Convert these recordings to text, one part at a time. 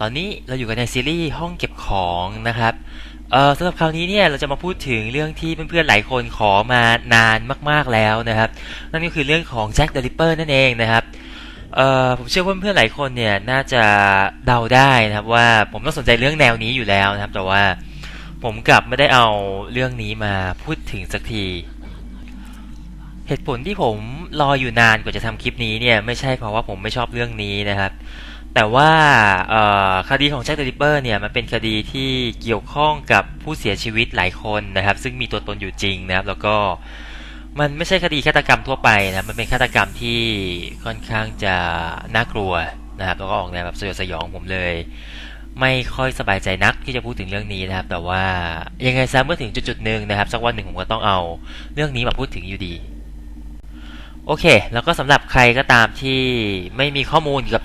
ตอนนี้เราอยู่กันในซีรีส์ห้องเก็บของนะครับ เอ่อสำหรับคราวนี้เนี่ยเราจะมาพูดถึงเรื่องที่เพื่อนๆหลายคนขอมานานมากๆแล้วนะครับ นั่นก็คือเรื่องของแจ็คเดอะริเปอร์นั่นเองนะครับ เอ่อผมเชื่อว่าเพื่อนๆหลายคนเนี่ยน่าจะเดาได้นะครับว่าผมต้องสนใจเรื่องแนวนี้อยู่แล้วนะครับ แต่ว่าผมกลับไม่ได้เอาเรื่องนี้มาพูดถึงสักทีเหตุผลที่ผมรออยู่นานกว่าจะทำคลิปนี้เนี่ยไม่ใช่เพราะว่าผมไม่ชอบเรื่องนี้นะครับ แต่ว่าคดีของแจ็คเดอะริปเปอร์เนี่ยมันเป็นคดีที่เกี่ยวข้องกับผู้เสียชีวิตหลายคนนะครับ ซึ่งมีตัวตนอยู่จริงนะครับ แล้วก็มันไม่ใช่คดีฆาตกรรมทั่วไปนะมันเป็นฆาตกรรมที่ค่อนข้างจะน่ากลัวนะครับแล้วก็ออกแนวแบบสยดสยองผมเลย ไม่ค่อยสบายใจนักที่จะพูดถึงเรื่องนี้นะครับ แต่ว่ายังไงซะเมื่อถึงจุดๆหนึ่งนะครับ สักวันหนึ่งผมก็ต้องเอาเรื่องนี้มาพูดถึงอยู่ดี โอเค แล้วก็สำหรับใครก็ตามที่ไม่มีข้อมูลเกี่ยวกับ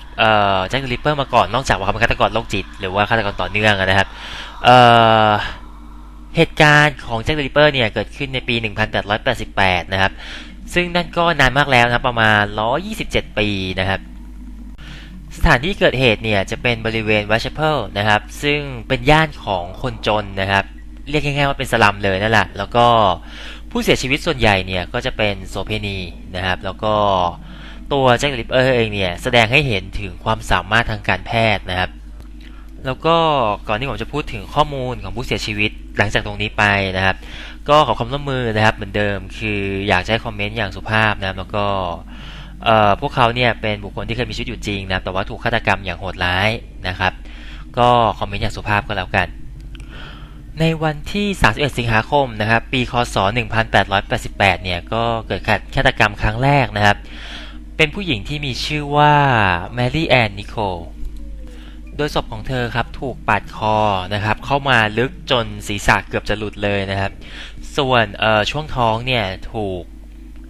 แจ็คเดอะริปเปอร์มาก่อน นอกจากว่าเขาเป็นฆาตกรโรคจิต หรือว่าฆาตกรต่อเนื่องนะครับเเหตุการณ์ของแจ็คเดอะริปเปอร์เนี่ย เกิดขึ้นในปี 1888 นะครับ ซึ่งนั่นก็นานมากแล้วนะครับ ประมาณ 127 ปีนะครับ สถานที่เกิดเหตุเนี่ย จะเป็นบริเวณวัชเพลนะครับ ซึ่งเป็นย่านของคนจนนะครับ เรียกง่ายๆว่าเป็นสลัมเลยนั่นแหละ แล้วก็ ผู้เสียชีวิตส่วนใหญ่เนี่ยก็จะเป็นโสเพณีนะครับ แล้วก็ตัวแจ็คเดอะริปเปอร์เองเนี่ยแสดงให้เห็นถึงความสามารถทางการแพทย์นะครับ แล้วก็ก่อนที่ผมจะพูดถึงข้อมูลของผู้เสียชีวิตหลังจากตรงนี้ไปนะครับ ก็ขอความร่วมมือนะครับเหมือนเดิมคืออยากให้คอมเมนต์อย่างสุภาพนะครับ แล้วก็เอ่อพวกเขาเนี่ยเป็นบุคคลที่เคยมีชีวิตอยู่จริงนะแต่ว่าถูกฆาตกรรมอย่างโหดร้ายนะครับ ก็คอมเมนต์อย่างสุภาพก็แล้วกัน ในวันที่ 31 สิงหาคมนะครับ ปี คศ 1888 เนี่ย ก็เกิดฆาตกรรมครั้งแรกนะครับ เป็นผู้หญิงที่มีชื่อว่าแมรี่แอนนิโคล โดยศพของเธอครับถูกปาดคอนะครับ เข้ามาลึกจนศีรษะเกือบจะหลุดเลยนะครับ ส่วนเอ่อช่วงท้องเนี่ยถูก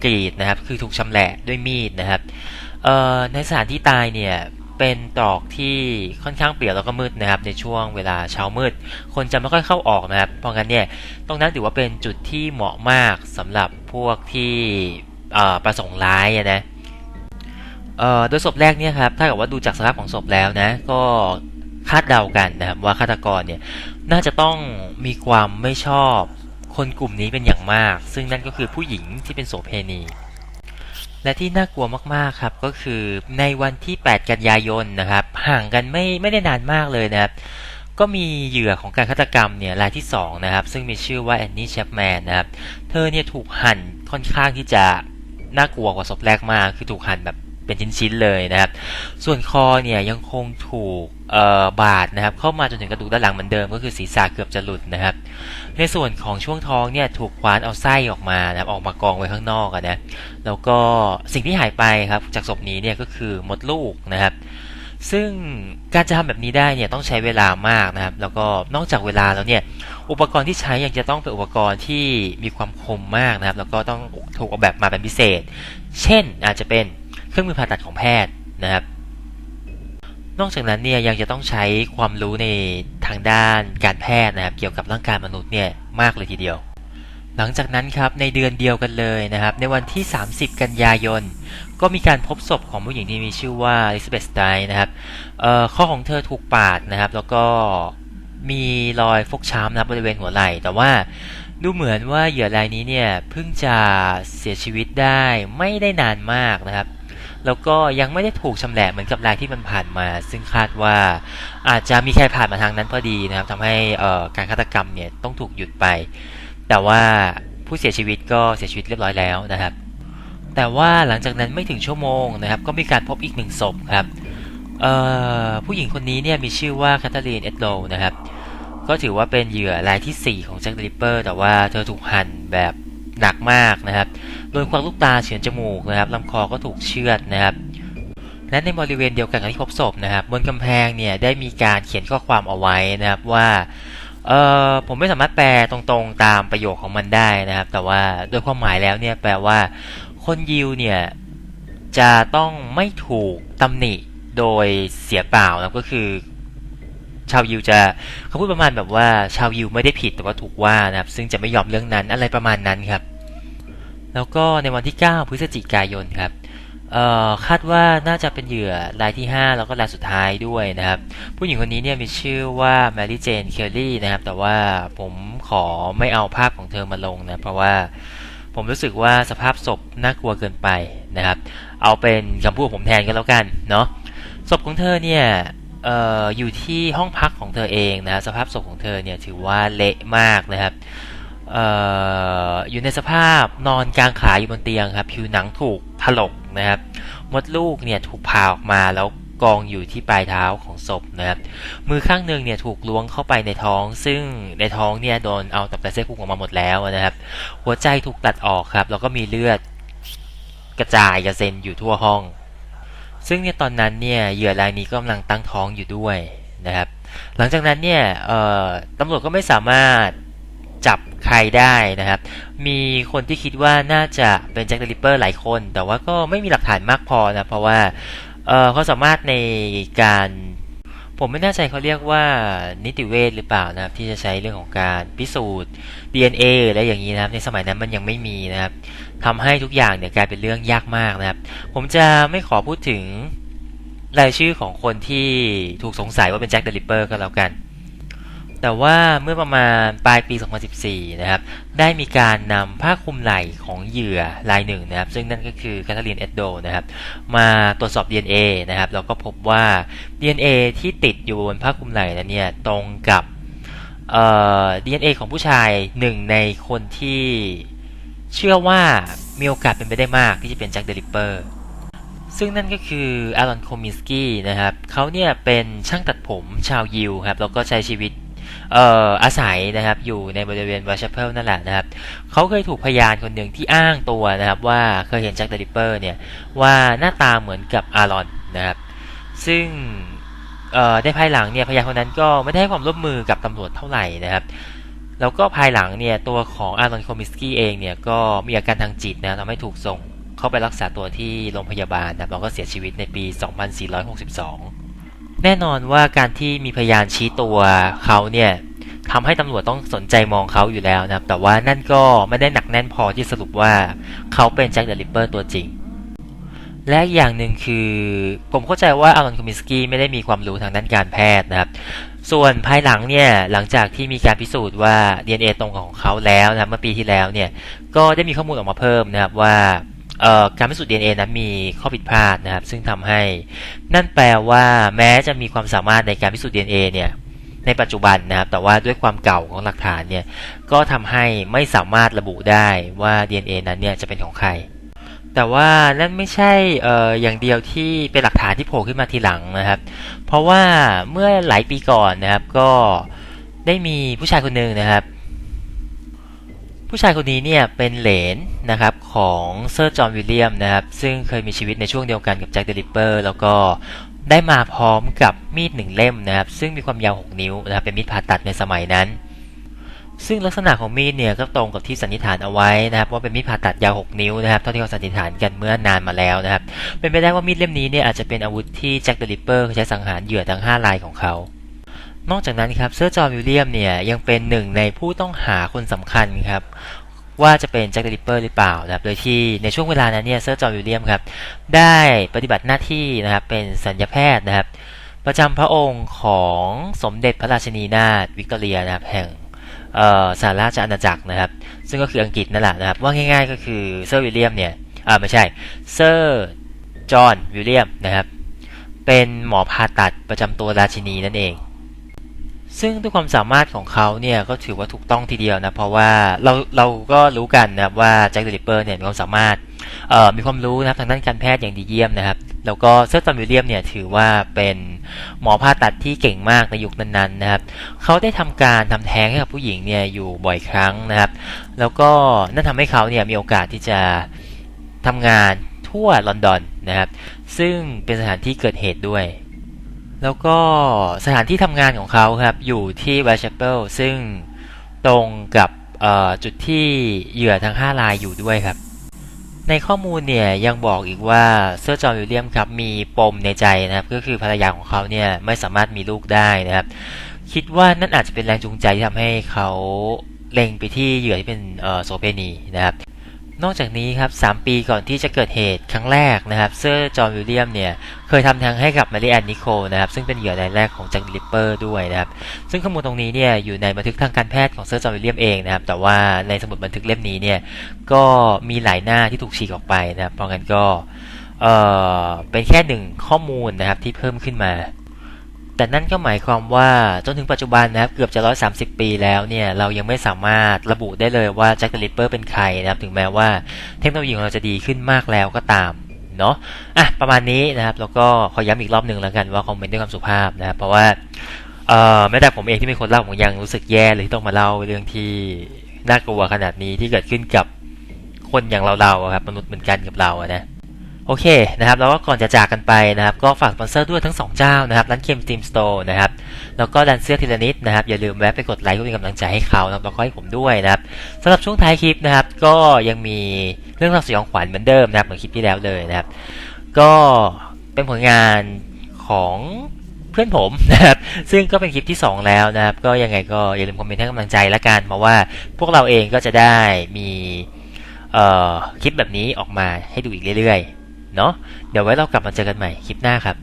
กรีดนะครับ คือถูกชำแหละด้วยมีดนะครับเอ่อในสถานที่ตายเนี่ย เป็นตรอกที่ค่อนข้างเปลี่ยวแล้วก็มืดนะครับ ในช่วงเวลาเช้ามืด คนจะไม่ค่อยเข้าออกนะครับ เพราะงั้นเนี่ยตรงนั้นถือว่าเป็นจุดที่เหมาะมากสำหรับพวกที่ประสงค์ร้ายนะโดยศพแรกเนี่ยครับถ้าเกิดว่าดูจากสภาพของศพแล้วนะ ก็คาดเดากันนะครับว่าฆาตกรเนี่ยน่าจะต้องมีความไม่ชอบคนกลุ่มนี้เป็นอย่างมาก ซึ่งนั่นก็คือผู้หญิงที่เป็นโสเพณี และที่น่ากลัวมากๆครับก็คือในวันที่ 8 กันยายนนะครับห่างกันไม่ไม่ได้นานมากเลยนะครับก็มีเหยื่อของการฆาตกรรมเนี่ยรายที่ 2 นะครับ ซึ่งมีชื่อว่าแอนนี่แชปแมนนะครับ เธอเนี่ยถูกหั่นค่อนข้างที่จะน่ากลัวกว่าศพแรกมาก คือถูกหั่นแบบ เป็นชิ้นๆเลยนะครับ ส่วนคอเนี่ยยังคงถูกบาดนะครับเข้ามาจนถึงกระดูกด้านหลังเหมือนเดิมก็คือศีรษะเกือบจะหลุดนะครับ ในส่วนของช่วงท้องเนี่ยถูกคว้านเอาไส้ออกมานะครับออกมากองไว้ข้างนอกนะแล้วก็สิ่งที่หายไปครับจากศพนี้เนี่ยก็คือมดลูกนะครับซึ่งการจะทำแบบนี้ได้เนี่ยต้องใช้เวลามากนะครับ แล้วก็นอกจากเวลาแล้วเนี่ยอุปกรณ์ที่ใช้ยังจะต้องเป็นอุปกรณ์ที่มีความคมมากนะครับ แล้วก็ต้องถูกออกแบบมาเป็นพิเศษ เช่นอาจจะเป็น เครื่องมือผ่าตัดของแพทย์นะครับ นอกจากนั้นเนี่ยยังจะต้องใช้ความรู้ในทางด้านการแพทย์นะครับ เกี่ยวกับร่างกายมนุษย์เนี่ยมากเลยทีเดียว หลังจากนั้นครับในเดือนเดียวกันเลยนะครับ ในวันที่ 30 กันยายน ก็มีการพบศพของผู้หญิงที่มีชื่อว่าอลิซาเบธสไตน์นะครับเออข้อของเธอถูกปาดนะครับ แล้วก็มีรอยฟกช้ำนะครับบริเวณหัวไหล่ แต่ว่าดูเหมือนว่าเหยื่อรายนี้เนี่ยเพิ่งจะเสียชีวิตได้ไม่ได้นานมากนะครับ แล้วก็ยังไม่ได้ถูกชำแหละเหมือนกับรายที่มันผ่านมา ซึ่งคาดว่าอาจจะมีใครผ่านมาทางนั้นพอดีนะครับทำให้การฆาตกรรมเนี่ยต้องถูกหยุดไป แต่ว่าผู้เสียชีวิตก็เสียชีวิตเรียบร้อยแล้วนะครับ แต่ว่าหลังจากนั้นไม่ถึงชั่วโมงนะครับ ก็มีการพบอีกหนึ่งศพครับผู้หญิงคนนี้เนี่ยมีชื่อว่าแคทเธอรีนเอ็ดโลนะครับก็ถือว่าเป็นเหยื่อรายที่ 4 ของแจ็คเดอะริปเปอร์แต่ว่าเธอถูกหั่นแบบ หนักมากนะครับ โดยควักลูกตาเฉือนจมูกนะครับลำคอก็ถูกเชือดนะครับและในบริเวณเดียวกันกับที่พบศพนะครับ บนกำแพงเนี่ยได้มีการเขียนข้อความเอาไว้นะครับว่าเออผมไม่สามารถแปลตรงๆตามประโยคของมันได้นะครับ แต่ว่าโดยความหมายแล้วเนี่ยแปลว่า คนยิวเนี่ยจะต้องไม่ถูกตำหนิโดยเสียเปล่านะก็คือ ชาวยิวจะเขาพูดประมาณแบบว่าชาวยิวไม่ได้ผิดแต่ว่าถูกว่านะครับ ซึ่งจะไม่ยอมเรื่องนั้นอะไรประมาณนั้นครับ แล้วก็ในวันที่ 9 พฤศจิกายนครับคาดว่าน่าจะเป็นเหยื่อรายที่ 5 แล้วก็รายสุดท้ายด้วยนะครับ ผู้หญิงคนนี้เนี่ยมีชื่อว่าแมรี่เจนเคลลี่นะครับ แต่ว่าผมขอไม่เอาภาพของเธอมาลงนะเพราะว่าผมรู้สึกว่าสภาพศพน่ากลัวเกินไปนะครับ เอาเป็นคำพูดผมแทนก็แล้วกันเนาะศพของเธอเนี่ย อออยู่ที่ห้องพักของเธอเองนะสภาพศพของเธอเนี่ยถือว่าเละมากนะครับอออยู่ในสภาพนอนกลางขาอยู่บนเตียงครับผิวหนังถูกถลกนะครับมดลูกเนี่ยถูกพาออกมาแล้วกองอยู่ที่ปลายเท้าของศพนะครับมือข้างหนึ่งเนี่ยถูกล้วงเข้าไปในท้อง ซึ่งในท้องเนี่ยโดนเอาตับไตเส้นพุงออกมาหมดแล้วนะครับ หัวใจถูกตัดออกครับแล้วก็มีเลือดกระจายกระเซ็นอยู่ทั่วห้อง ซึ่งเนี่ยตอนนั้นเนี่ยเหยื่อรายนี้ก็กำลังตั้งท้องอยู่ด้วยนะครับ หลังจากนั้นเนี่ยเอ่อตำรวจก็ไม่สามารถจับใครได้นะครับ มีคนที่คิดว่าน่าจะเป็นแจ็คเดอะริปเปอร์หลายคน แต่ว่าก็ไม่มีหลักฐานมากพอนะ เพราะว่าเอ่อเขาสามารถในการผมไม่แน่ใจเขาเรียกว่านิติเวชหรือเปล่านะครับ ที่จะใช้เรื่องของการพิสูจน์ DNA หรืออะไรอย่างนี้นะครับ ในสมัยนั้นมันยังไม่มีนะครับ ทำให้ทุกอย่างเนี่ยกลายเป็นเรื่องยากมากนะครับ ผมจะไม่ขอพูดถึงรายชื่อของคนที่ถูกสงสัยว่าเป็นแจ็คเดอะริปเปอร์ก็แล้วกัน แต่ว่าเมื่อประมาณปลายปี 2014 นะครับ ได้มีการนำผ้าคลุมไหล่ของเหยื่อรายหนึ่งนะครับ ซึ่งนั่นก็คือแคทเธอรีนเอ็ดโดนะครับ มาตรวจสอบ DNA นะครับ แล้วก็พบว่า DNA ที่ติดอยู่บนผ้าคลุมไหล่นั้นเนี่ย ตรงกับเอ่อ DNA ของผู้ชายหนึ่งในคนที่ เชื่อว่ามีโอกาสเป็นไปได้มากที่จะเป็นแจ็คเดอะริปเปอร์ซึ่งนั่นก็คืออารอนโคมิสกี้นะครับเขาเนี่ยเป็นช่างตัดผมชาวยิวครับแล้วก็ใช้ชีวิตเอ่ออาศัยนะครับอยู่ในบริเวณวาชเพลนั่นแหละนะครับเขาเคยถูกพยานคนหนึ่งที่อ้างตัวนะครับว่าเคยเห็นแจ็คเดอะริปเปอร์เนี่ยว่าหน้าตาเหมือนกับอารอนนะครับซึ่งเอ่อในภายหลังเนี่ยพยานคนนั้นก็ไม่ได้ให้ความร่วมมือกับตำรวจเท่าไหร่นะครับ แล้วก็ภายหลังเนี่ยตัวของอารอนโคมิสกี้เองเนี่ยก็มีอาการทางจิตนะทำให้ถูกส่งเข้าไปรักษาตัวที่โรงพยาบาลนะครับแล้วก็เสียชีวิตในปี 2462 แน่นอนว่าการที่มีพยานชี้ตัวเขาเนี่ยทำให้ตำรวจต้องสนใจมองเขาอยู่แล้วนะครับ แต่ว่านั่นก็ไม่ได้หนักแน่นพอที่สรุปว่าเขาเป็นแจ็คเดอะริปเปอร์ตัวจริง และอย่างหนึ่งคือ ผมเข้าใจว่าอารอนโคมิสกี้ไม่ได้มีความรู้ทางด้านการแพทย์นะครับ ส่วนภายหลังเนี่ยหลังจากที่มีการพิสูจน์ว่า DNA ตรงของเขาแล้วนะครับเมื่อปีที่แล้วเนี่ยก็ได้มีข้อมูลออกมาเพิ่มนะครับว่าการพิสูจน์ DNA นั้นมีข้อผิดพลาดนะครับ ซึ่งทำให้นั่นแปลว่าแม้จะมีความสามารถในการพิสูจน์ DNA เนี่ยในปัจจุบันนะครับ แต่ว่าด้วยความเก่าของหลักฐานเนี่ยก็ทำให้ไม่สามารถระบุได้ว่า DNA นั้นเนี่ยจะเป็นของใคร แต่ว่านั่นไม่ใช่เอ่ออย่างเดียวที่เป็นหลักฐานที่โผล่ขึ้นมาทีหลังนะครับ เพราะว่าเมื่อหลายปีก่อนนะครับก็ได้มีผู้ชายคนหนึ่งนะครับ ผู้ชายคนนี้เนี่ยเป็นเหลนนะครับของเซอร์จอห์นวิลเลียมนะครับ ซึ่งเคยมีชีวิตในช่วงเดียวกันกับแจ็คเดอะริปเปอร์แล้วก็ได้มาพร้อมกับมีดหนึ่งเล่มนะครับ ซึ่งมีความยาว 6 นิ้วนะครับเป็นมีดผ่าตัดในสมัยนั้น ซึ่งลักษณะของมีดเนี่ยก็ตรงกับที่สันนิษฐานเอาไว้นะครับว่าเป็นมีดผ่าตัดยาว 6 นิ้วนะครับเท่าที่เขาสันนิษฐานกันเมื่อนานมาแล้วนะครับเป็นไปได้ว่ามีดเล่มนี้เนี่ยอาจจะเป็นอาวุธที่แจ็คเดอะริปเปอร์ใช้สังหารเหยื่อทั้ง 5 รายของเขานอกจากนั้นครับเซอร์จอห์นวิลเลียมเนี่ยยังเป็นหนึ่งในผู้ต้องหาคนสำคัญครับว่าจะเป็นแจ็คเดอะริปเปอร์หรือเปล่านะครับโดยที่ในช่วงเวลานั้นเนี่ยเซอร์จอห์นวิลเลียมครับได้ปฏิบัติหน้าที่นะครับเป็นสัญญาแพทย์นะครับประจำพระองค์ของสมเด็จพระราชินีนาถวิกตอเรียนะครับแห่ง สหราชอาณาจักรนะครับ ซึ่งก็คืออังกฤษนั่นแหละนะครับ ว่าง่ายๆก็คือเซอร์วิลเลียมเนี่ยอ่าไม่ใช่เซอร์จอห์นวิลเลียมนะครับ เป็นหมอผ่าตัดประจำตัวราชินีนั่นเอง ซึ่งด้วยความสามารถของเขาเนี่ยก็ถือว่าถูกต้องทีเดียวนะ เพราะว่าเราเราก็รู้กันนะครับว่าแจ็คเดอะริปเปอร์เนี่ยมีความสามารถ มีความรู้นะครับทางด้านการแพทย์อย่างดีเยี่ยมนะครับ แล้วก็เซอร์จอห์นวิลเลียมเนี่ยถือว่าเป็นหมอผ่าตัดที่เก่งมากในยุคนั้นๆนะครับ เขาได้ทำการทำแท้งให้กับผู้หญิงเนี่ยอยู่บ่อยครั้งนะครับ แล้วก็นั่นทำให้เขาเนี่ยมีโอกาสที่จะทำงานทั่วลอนดอนนะครับ ซึ่งเป็นสถานที่เกิดเหตุด้วย แล้วก็สถานที่ทำงานของเขาครับอยู่ที่แวชเชเปิลซึ่งตรงกับจุดที่เหยื่อทั้ง 5 รายอยู่ด้วยครับ ในข้อมูลเนี่ยยังบอกอีกว่าเซอร์จอห์นวิลเลียมครับมีปมในใจนะครับ ก็คือภรรยาของเขาเนี่ยไม่สามารถมีลูกได้นะครับ คิดว่านั่นอาจจะเป็นแรงจูงใจที่ทำให้เขาเล็งไปที่เหยื่อที่เป็นโสเภณีนะครับ นอกจากนี้ครับ 3 ปีก่อนที่จะเกิดเหตุครั้งแรกนะครับ เซอร์จอห์นวิลเลียมเนี่ย เคยทำทางให้กับมาริแอนนิโคลนะครับ ซึ่งเป็นเหยื่อรายแรกของแจ็คลิปเปอร์ด้วยนะครับ ซึ่งข้อมูลตรงนี้เนี่ยอยู่ในบันทึกทางการแพทย์ของเซอร์จอห์นวิลเลียมเองนะครับ แต่ว่าในสมุดบันทึกเล่มนี้เนี่ย ก็มีหลายหน้าที่ถูกฉีกออกไปนะครับเพราะงั้นก็ เอ่อเป็นแค่หนึ่งข้อมูลนะครับที่เพิ่มขึ้นมา แต่นั่นก็หมายความว่าจนถึงปัจจุบันนะครับเกือบจะ 130 ปีแล้วเนี่ยเรายังไม่สามารถระบุได้เลยว่าแจ็คเดอะริปเปอร์เป็นใครนะครับถึงแม้ว่าเทคโนโลยีของเราจะดีขึ้นมากแล้วก็ตามเนาะอะประมาณนี้นะครับแล้วก็ขอย้ำอีกรอบหนึ่งแล้วกันว่าคอมเมนต์ด้วยความสุภาพนะครับเพราะว่าเอ่อแม้แต่ผมเองที่เป็นคนเล่าผมยังรู้สึกแย่เลยที่ต้องมาเล่าเรื่องที่น่ากลัวขนาดนี้ที่เกิดขึ้นกับคนอย่างเราๆครับมนุษย์เหมือนกันกับเราอะนะ โอเคนะครับแล้วก็ก่อนจะจากกันไปนะครับ ก็ฝากสปอนเซอร์ด้วยทั้ง 2 เจ้านะครับร้านเคมสตีมสโตร์นะครับแล้วก็ดันเสื้อทีละนิดนะครับ อย่าลืมแวะไปกดไลค์เพื่อเป็นกำลังใจให้เขานะครับแล้วก็ให้ผมด้วยนะครับสำหรับช่วงท้ายคลิปนะครับ ก็ยังมีเรื่องราวสยองขวัญเหมือนเดิมนะครับเหมือนคลิปที่แล้วเลยนะครับ ก็เป็นผลงานของเพื่อนผมนะครับซึ่งก็เป็นคลิปที่ 2 แล้วนะครับ ก็ยังไงก็อย่าลืมคอมเมนต์ให้กำลังใจละกันเพราะว่าพวกเราเองก็จะได้มีคลิปแบบนี้ออกมาให้ดูอีกเรื่อยๆ เนาะเดี๋ยวไว้เรากลับมาเจอกันใหม่คลิปหน้าครับ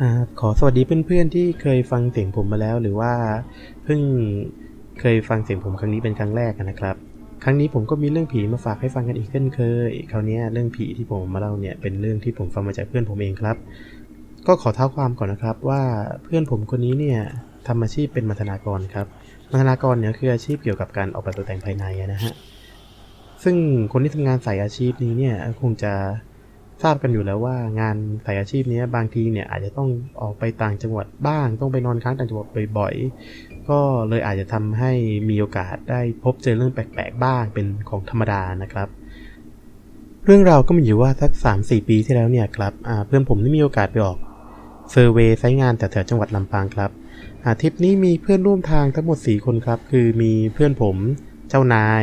อขอสวัสดีเพื่อนๆที่เคยฟังเสียงผมมาแล้วหรือว่าเพิ่งเคยฟังเสียงผมครั้งนี้เป็นครั้งแรกนะครับ ครั้งนี้ผมก็มีเรื่องผีมาฝากให้ฟังกันอีกเช่นเคย คราวนี้เรื่องผีที่ผมมาเล่าเนี่ยเป็นเรื่องที่ผมฟังมาจากเพื่อนผมเองครับ ก็ขอเท้าความก่อนนะครับว่าเพื่อนผมคนนี้เนี่ยทำอาชีพเป็นมัทนากรครับมัทนากรเนี่ยคืออาชีพเกี่ยวกับการออกแบบตกแต่งภายในนะฮะ ซึ่งคนที่ทำงานสายอาชีพนี้เนี่ยคงจะทราบกันอยู่แล้วว่างานสายอาชีพนี้บางทีเนี่ยอาจจะต้องออกไปต่างจังหวัดบ้าง ต้องไปนอนค้างต่างจังหวัดบ่อยๆ ก็เลยอาจจะทำให้มีโอกาสได้พบเจอเรื่องแปลกๆบ้างเป็นของธรรมดานะครับ เรื่องราวก็มีอยู่ว่าสัก3-4 ปีที่แล้วเนี่ยครับเพื่อนผมได้มีโอกาสไปออกเซอร์เวย์ไซต์งานแถวๆจังหวัดลำปางครับทริปนี้มีเพื่อนร่วมทางทั้งหมด 4 คนครับ คือมีเพื่อนผมเจ้านาย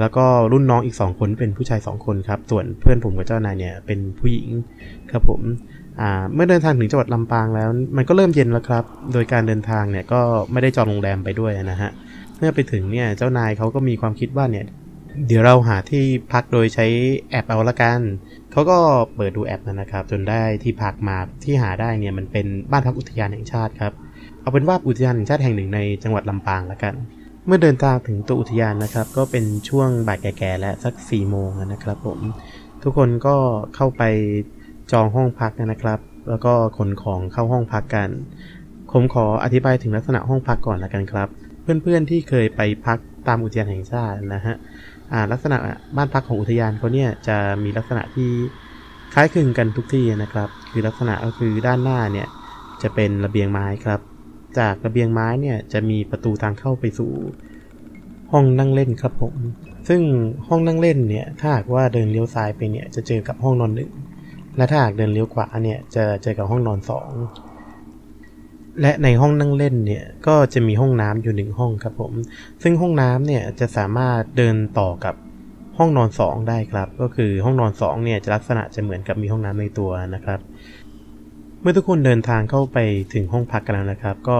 แล้วก็รุ่นน้องอีก 2 คนเป็นผู้ชาย 2 คนครับ ส่วนเพื่อนผมกับเจ้านายเนี่ยเป็นผู้หญิงครับผมเมื่อเดินทางถึงจังหวัดลำปางแล้ว มันก็เริ่มเย็นแล้วครับ โดยการเดินทางเนี่ยก็ไม่ได้จองโรงแรมไปด้วยนะฮะ เมื่อไปถึงเนี่ยเจ้านายเขาก็มีความคิดว่าเนี่ยเดี๋ยวเราหาที่พักโดยใช้แอปเอาละกัน เขาก็เปิดดูแอปนะครับ จนได้ที่พักมาที่หาได้เนี่ยมันเป็นบ้านพักอุทยานแห่งชาติครับ เอาเป็นว่าอุทยานแห่งชาติแห่งหนึ่งในจังหวัดลำปางละกัน เมื่อเดินทางถึงตัวอุทยานนะครับ ก็เป็นช่วงบ่ายแก่ๆและสัก4ี่โมงนะครับผมทุกคนก็เข้าไปจองห้องพักนะครับ แล้วก็ขนของเข้าห้องพักกัน ผมขออธิบายถึงลักษณะห้องพักก่อนละกันครับ เพื่อนๆที่เคยไปพักตามอุทยานแห่งชาตินะฮะลักษณะบ้านพักของอุทยานเขาเนี่ยจะมีลักษณะที่คล้ายคลึงกันทุกที่นะครับ คือลักษณะก็คือด้านหน้าเนี่ยจะเป็นระเบียงไม้ครับ จากระเบียงไม้เนี่ยจะมีประตูทางเข้าไปสู่ ห้องนั่งเล่นครับผม ซึ่งห้องนั่งเล่นเนี่ยถ้าหากว่าเดินเลี้ยวซ้ายไปเนี่ยจะเจอกับห้องนอนหนึ่งและถ้าหากเดินเลี้ยวขวาเนี่ยจะเจอกับห้องนอนสองและในห้องนั่งเล่นเนี่ยก็จะมีห้องน้ำอยู่หนึ่งห้องครับผม ซึ่งห้องน้ำเนี่ยจะสามารถเดินต่อกับห้องนอนสองได้ครับ ก็คือห้องนอนสองเนี่ยจะลักษณะจะเหมือนกับมีห้องน้ำในตัวนะครับ มื่อทุกคนเดินทางเข้าไปถึงห้องพักกันแล้วนะครับ ก็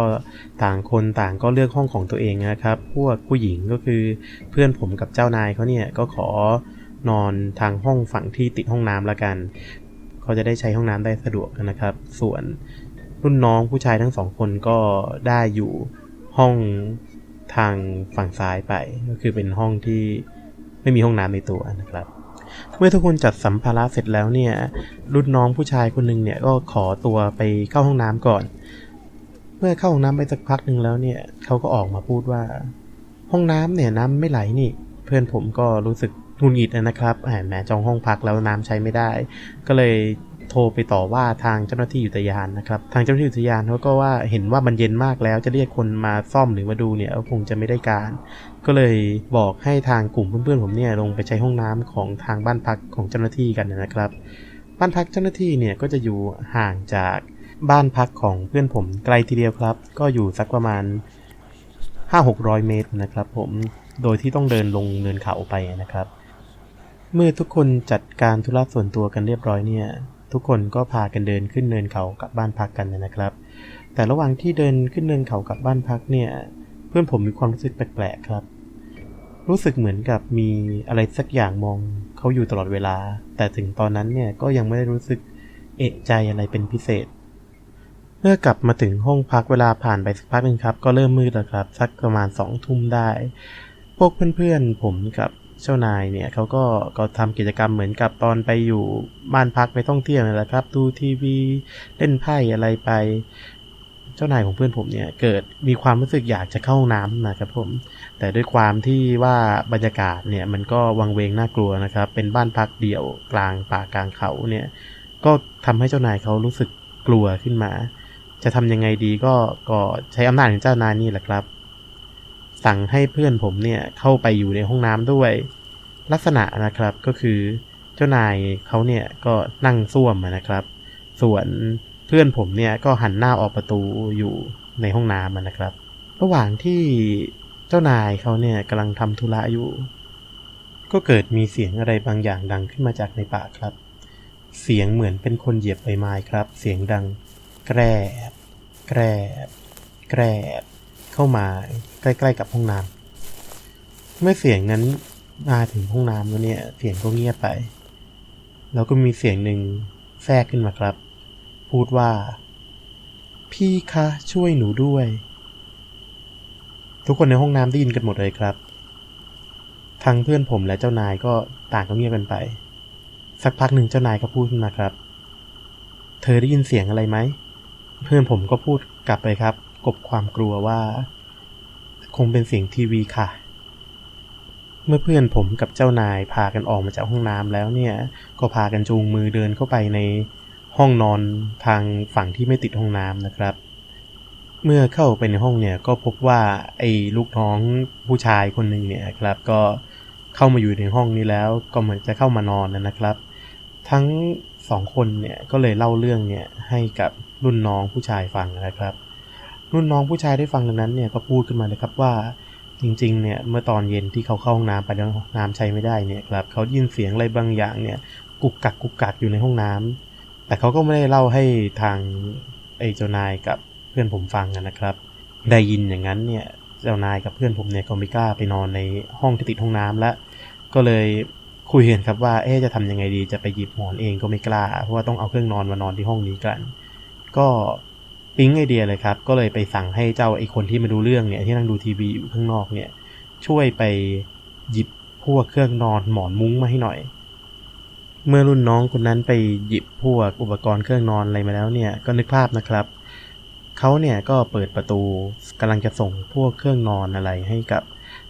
ต่างคนต่างก็เลือกห้องของตัวเองนะครับ พวกผู้หญิงก็คือเพื่อนผมกับเจ้านายเขาเนี่ยก็ขอนอนทางห้องฝั่งที่ติดห้องน้ำละกัน เขาจะได้ใช้ห้องน้ำได้สะดวกนะครับ ส่วนรุ่นน้องผู้ชายทั้งสองคนก็ได้อยู่ห้องทางฝั่งซ้ายไป ก็คือเป็นห้องที่ไม่มีห้องน้ำในตัวนะครับ เมื่อทุกคนจัดสัมภาระเสร็จแล้วเนี่ย รุ่นน้องผู้ชายคนหนึ่งเนี่ยก็ขอตัวไปเข้าห้องน้ำก่อน เมื่อเข้าห้องน้ำไปสักพักหนึ่งแล้วเนี่ยเขาก็ออกมาพูดว่า ห้องน้ำเนี่ยน้ำไม่ไหลนี่ เพื่อนผมก็รู้สึกหงุดหงิดนะครับแหมจองห้องพักแล้วน้ำใช้ไม่ได้ ก็เลย โทรไปต่อว่าทางเจ้าหน้าที่อุทยานนะครับ ทางเจ้าหน้าที่อุทยานเขาก็ว่าเห็นว่ามันเย็นมากแล้วจะเรียกคนมาซ่อมหรือมาดูเนี่ยก็คงจะไม่ได้การ ก็เลยบอกให้ทางกลุ่มเพื่อนๆผมเนี่ยลงไปใช้ห้องน้ำของทางบ้านพักของเจ้าหน้าที่กันนะครับ บ้านพักเจ้าหน้าที่เนี่ยก็จะอยู่ห่างจากบ้านพักของเพื่อนผมไกลทีเดียวครับ ก็อยู่สักประมาณ 5-600 เมตรนะครับผมโดยที่ต้องเดินลงเนินเขาไปนะครับ เมื่อทุกคนจัดการธุระส่วนตัวกันเรียบร้อยเนี่ย ทุกคนก็พากันเดินขึ้นเนินเขากลับบ้านพักกันนะครับ แต่ระหว่างที่เดินขึ้นเนินเขากลับบ้านพักเนี่ย เพื่อนผมมีความรู้สึกแปลกๆครับ รู้สึกเหมือนกับมีอะไรสักอย่างมองเขาอยู่ตลอดเวลา แต่ถึงตอนนั้นเนี่ยก็ยังไม่ได้รู้สึกเอะใจอะไรเป็นพิเศษ เมื่อกลับมาถึงห้องพักเวลาผ่านไปสักพักหนึ่งครับ ก็เริ่มมืดแล้วครับ สักประมาณสองทุ่มได้ พวกเพื่อนๆผมกับ เจ้านายเนี่ยเขาก็ก็ทำกิจกรรมเหมือนกับตอนไปอยู่บ้านพักไปท่องเที่ยวนั่นแหละครับดูทีวีเล่นไพ่อะไรไป เจ้านายของเพื่อนผมเนี่ยเกิดมีความรู้สึกอยากจะเข้าห้องน้ำนะครับผมแต่ด้วยความที่ว่าบรรยากาศเนี่ยมันก็วังเวงน่ากลัวนะครับ เป็นบ้านพักเดี่ยวกลางป่ากลางเขาเนี่ยก็ทำให้เจ้านายเขารู้สึกกลัวขึ้นมา จะทำยังไงดีก็ก็ใช้อำนาจของเจ้านายนี่แหละครับ สั่งให้เพื่อนผมเนี่ยเข้าไปอยู่ในห้องน้ำด้วย ลักษณะนะครับก็คือเจ้านายเขาเนี่ยก็นั่งส้วมนะครับ ส่วนเพื่อนผมเนี่ยก็หันหน้าออกประตูอยู่ในห้องน้ำนะครับ ระหว่างที่เจ้านายเขาเนี่ยกำลังทำธุระอยู่ ก็เกิดมีเสียงอะไรบางอย่างดังขึ้นมาจากในป่าครับ เสียงเหมือนเป็นคนเหยียบใบไม้ครับ เสียงดัง แกรบ แกรบ แกรบ เข้ามาใกล้ๆกับห้องน้ำเมื่อเสียงนั้นมาถึงห้องน้ำแล้วเนี่ย เสียงก็เงียบไป แล้วก็มีเสียงหนึ่งแทรกขึ้นมาครับ พูดว่า พี่คะช่วยหนูด้วย ทุกคนในห้องน้ำได้ยินกันหมดเลยครับทั้งเพื่อนผมและเจ้านายก็ต่างก็เงียบกันไป สักพักหนึ่งเจ้านายก็พูดขึ้นมาครับ เธอได้ยินเสียงอะไรไหม เพื่อนผมก็พูดกลับไปครับ กบความกลัวว่า คงเป็นเสียงทีวีค่ะ เมื่อเพื่อนผมกับเจ้านายพากันออกมาจากห้องน้ำแล้วเนี่ย ก็พากันจูงมือเดินเข้าไปในห้องนอนทางฝั่งที่ไม่ติดห้องน้ำนะครับ เมื่อเข้าไปในห้องเนี่ยก็พบว่าไอ้ลูกน้องผู้ชายคนหนึ่งเนี่ยครับ ก็เข้ามาอยู่ในห้องนี้แล้วก็เหมือนจะเข้ามานอนนะครับ ทั้งสองคนเนี่ยก็เลยเล่าเรื่องเนี่ยให้กับรุ่นน้องผู้ชายฟังนะครับ รุ่นน้องผู้ชายได้ฟังดังนั้นเนี่ยก็พูดขึ้นมาเลยครับว่าจริงๆ เนี่ย เมื่อตอนเย็นที่เขาเข้าห้องน้ำไปแล้วน้ำใช้ไม่ได้เนี่ยครับเขายินเสียงอะไรบางอย่างเนี่ย กุกกักกุกกักอยู่ในห้องน้ำแต่เขาก็ไม่ได้เล่าให้ทางไอ้เจ้านายกับเพื่อนผมฟังนะครับ ได้ยินอย่างนั้นเนี่ย เจ้านายกับเพื่อนผมเนี่ยก็ไม่กล้าไปนอนในห้องที่ติดห้องน้ำแล้วก็เลยคุยกันครับว่า เอ๊จะทำยังไงดี จะไปหยิบหมอนเองก็ไม่กล้า เพราะว่าต้องเอาเครื่องนอนมานอนที่ห้องนี้กัน ก็ ปิ๊งไอเดียเลยครับ ก็เลยไปสั่งให้เจ้าไอคนที่มาดูเรื่องเนี่ยที่นั่งดูทีวีอยู่ข้างนอกเนี่ยช่วยไปหยิบพวกเครื่องนอนหมอนมุ้งมาให้หน่อย เมื่อรุ่นน้องคนนั้นไปหยิบพวกอุปกรณ์เครื่องนอนอะไรมาแล้วเนี่ยก็นึกภาพนะครับเขาเนี่ยก็เปิดประตูกำลังจะส่งพวกเครื่องนอนอะไรให้กับ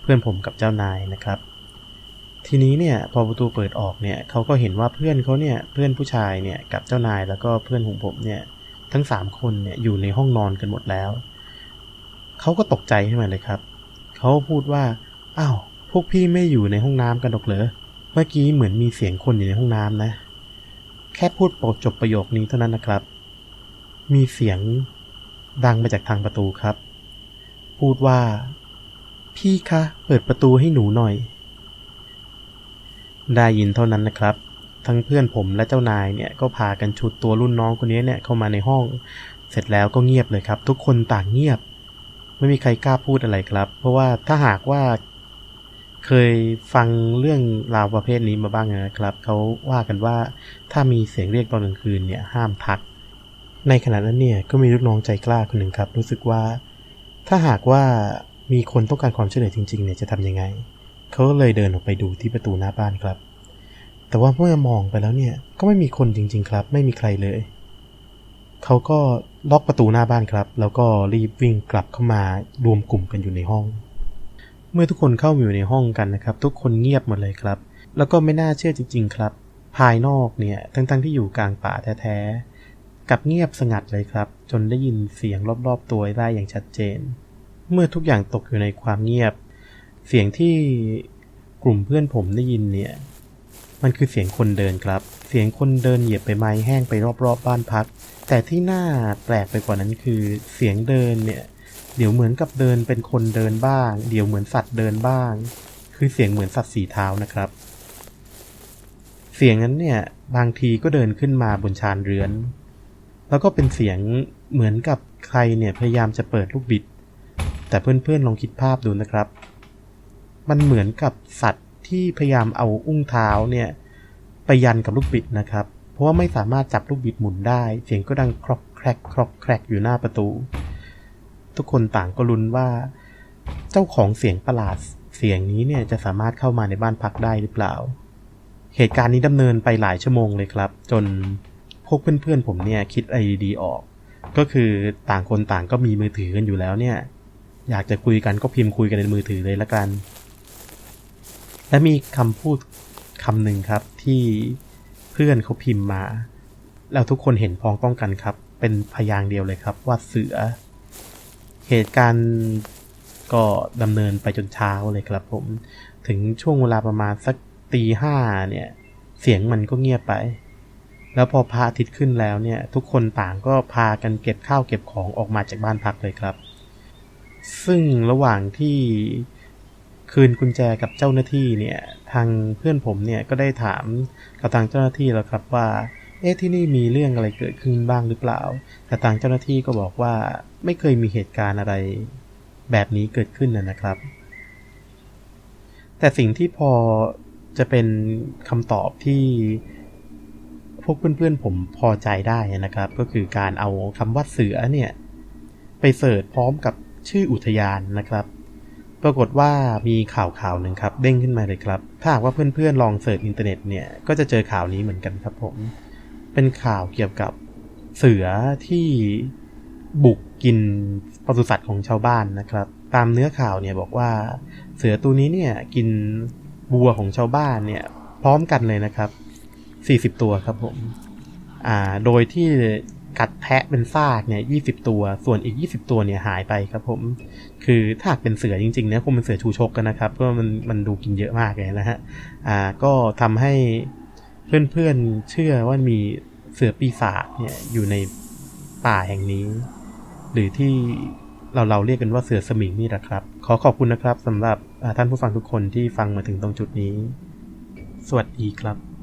เพื่อนผมกับเจ้านายนะครับ ทีนี้เนี่ยพอประตูเปิดออกเนี่ยเขาก็เห็นว่าเพื่อนเขาเนี่ยเพื่อนผู้ชายเนี่ยกับเจ้านายแล้วก็เพื่อนของผมเนี่ย ทั้งสามคนเนี่ยอยู่ในห้องนอนกันหมดแล้ว เขาก็ตกใจขึ้นมาเลยครับ เขาพูดว่าอ้าวพวกพี่ไม่อยู่ในห้องน้ำกันหรอกเหรอ เมื่อกี้เหมือนมีเสียงคนอยู่ในห้องน้ำนะ แค่พูดจบประโยคนี้เท่านั้นนะครับ มีเสียงดังมาจากทางประตูครับ พูดว่า พี่คะ เปิดประตูให้หนูหน่อย ได้ยินเท่านั้นนะครับ ทั้งเพื่อนผมและเจ้านายเนี่ยก็พากันชุดตัวรุ่นน้องคนนี้เนี่ยเข้ามาในห้อง เสร็จแล้วก็เงียบเลยครับ ทุกคนต่างเงียบ ไม่มีใครกล้าพูดอะไรครับ เพราะว่าถ้าหากว่าเคยฟังเรื่องราวประเภทนี้มาบ้างนะครับเขาว่ากันว่าถ้ามีเสียงเรียกตอนกลางคืนเนี่ยห้ามทัก ในขณะนั้นเนี่ยก็มีลูกน้องใจกล้าคนหนึ่งครับ รู้สึกว่า ถ้าหากว่ามีคนต้องการความช่วยเหลือจริงๆเนี่ยจะทำยังไงเขาก็เลยเดินออกไปดูที่ประตูหน้าบ้านครับ แต่ว่าเมื่อมองไปแล้วเนี่ย ก็ไม่มีคนจริง ๆ ครับ ไม่มีใครเลย เขาก็ล็อกประตูหน้าบ้านครับ แล้วก็รีบวิ่งกลับเข้ามารวมกลุ่มกันอยู่ในห้อง เมื่อทุกคนเข้ามาอยู่ในห้องกันนะครับ ทุกคนเงียบหมดเลยครับ แล้วก็ไม่น่าเชื่อจริง ๆ ครับ ภายนอกเนี่ย ทั้งๆที่อยู่กลางป่าแท้ๆกับเงียบสงัดเลยครับ จนได้ยินเสียงรอบๆตัวได้อย่างชัดเจน เมื่อทุกอย่างตกอยู่ในความเงียบ เสียงที่กลุ่มเพื่อนผมได้ยินเนี่ย มันคือเสียงคนเดินครับ เสียงคนเดินเหยียบใบไม้แห้งไปรอบๆบบ้านพัก แต่ที่น่าแปลกไปกว่านั้นคือ เสียงเดินเนี่ย เดี๋ยวเหมือนกับเดินเป็นคนเดินบ้าง เดี๋ยวเหมือนสัตว์เดินบ้าง คือเสียงเหมือนสัตว์สีเท้านะครับ เสียงนั้นเนี่ยบางทีก็เดินขึ้นมาบนชานเรือน แล้วก็เป็นเสียงเหมือนกับใครเนี่ยพยายามจะเปิดลูกบิด แต่เพื่อนๆลองคิดภาพดูนะครับ มันเหมือนกับสัตว์ ที่พยายามเอาอุ้งเท้าเนี่ยไปยันกับลูกบิดนะครับ เพราะว่าไม่สามารถจับลูกบิดหมุนได้ เสียงก็ดังครอกแครกครอกแครกอยู่หน้าประตู ทุกคนต่างก็ลุ้นว่า เจ้าของเสียงประหลาดเสียงนี้เนี่ยจะสามารถเข้ามาในบ้านพักได้หรือเปล่า เหตุการณ์นี้ดำเนินไปหลายชั่วโมงเลยครับ จนพวกเพื่อนๆผมเนี่ยคิดไอดีออก ก็คือต่างคนต่างก็มีมือถือกันอยู่แล้วเนี่ย อยากจะคุยกันก็พิมพ์คุยกันในมือถือเลยละกัน และมีคำพูดคำหนึ่งครับที่เพื่อนเขาพิมพ์มา แล้วทุกคนเห็นพ้องต้องกันครับ เป็นพยางเดียวเลยครับว่าเสือ เหตุการณ์ก็ดำเนินไปจนเช้าเลยครับผม ถึงช่วงเวลาประมาณสักตีห้าเนี่ย เสียงมันก็เงียบไป แล้วพอพระอาทิตย์ขึ้นแล้วเนี่ย ทุกคนต่างก็พากันเก็บข้าวเก็บของออกมาจากบ้านพักเลยครับ ซึ่งระหว่างที่ คืนกุญแจกับเจ้าหน้าที่เนี่ยทางเพื่อนผมเนี่ยก็ได้ถามกับทางเจ้าหน้าที่แล้วครับว่าเอ๊ะที่นี่มีเรื่องอะไรเกิดขึ้นบ้างหรือเปล่า แต่ทางเจ้าหน้าที่ก็บอกว่าไม่เคยมีเหตุการณ์อะไรแบบนี้เกิดขึ้นนะนะครับ แต่สิ่งที่พอจะเป็นคำตอบที่พวกเพื่อนๆผมพอใจได้นะครับ ก็คือการเอาคำว่าเสือเนี่ยไปเสิร์ชพร้อมกับชื่ออุทยานนะครับ ปรากฏว่ามีข่าวข่าวหนึ่งครับเด้งขึ้นมาเลยครับ ถ้าหากว่าเพื่อนๆลองเสิร์ชอินเทอร์เน็ตเนี่ยก็จะเจอข่าวนี้เหมือนกันครับผม เป็นข่าวเกี่ยวกับเสือที่บุกกินปศุสัตว์ของชาวบ้านนะครับ ตามเนื้อข่าวเนี่ยบอกว่าเสือตัวนี้เนี่ยกินวัวของชาวบ้านเนี่ยพร้อมกันเลยนะครับ 40 ตัวครับผม อ่า โดยที่ กัดแทะเป็นซากเนี่ย20ตัว ส่วนอีก 20 ตัวเนี่ยหายไปครับผม คือถ้าหากเป็นเสือจริงๆเนี่ยคงเป็นเสือชูชกกันนะครับ ก็มันมันดูกินเยอะมากเลยนะฮะ อ่า ก็ทำให้เพื่อนๆเชื่อว่ามีเสือปีศาจเนี่ยอยู่ในป่าแห่งนี้ หรือที่เราเราเรียกกันว่าเสือสมิงนี่แหละครับ ขอขอบคุณนะครับสำหรับท่านผู้ฟังทุกคนที่ฟังมาถึงตรงจุดนี้ สวัสดีครับ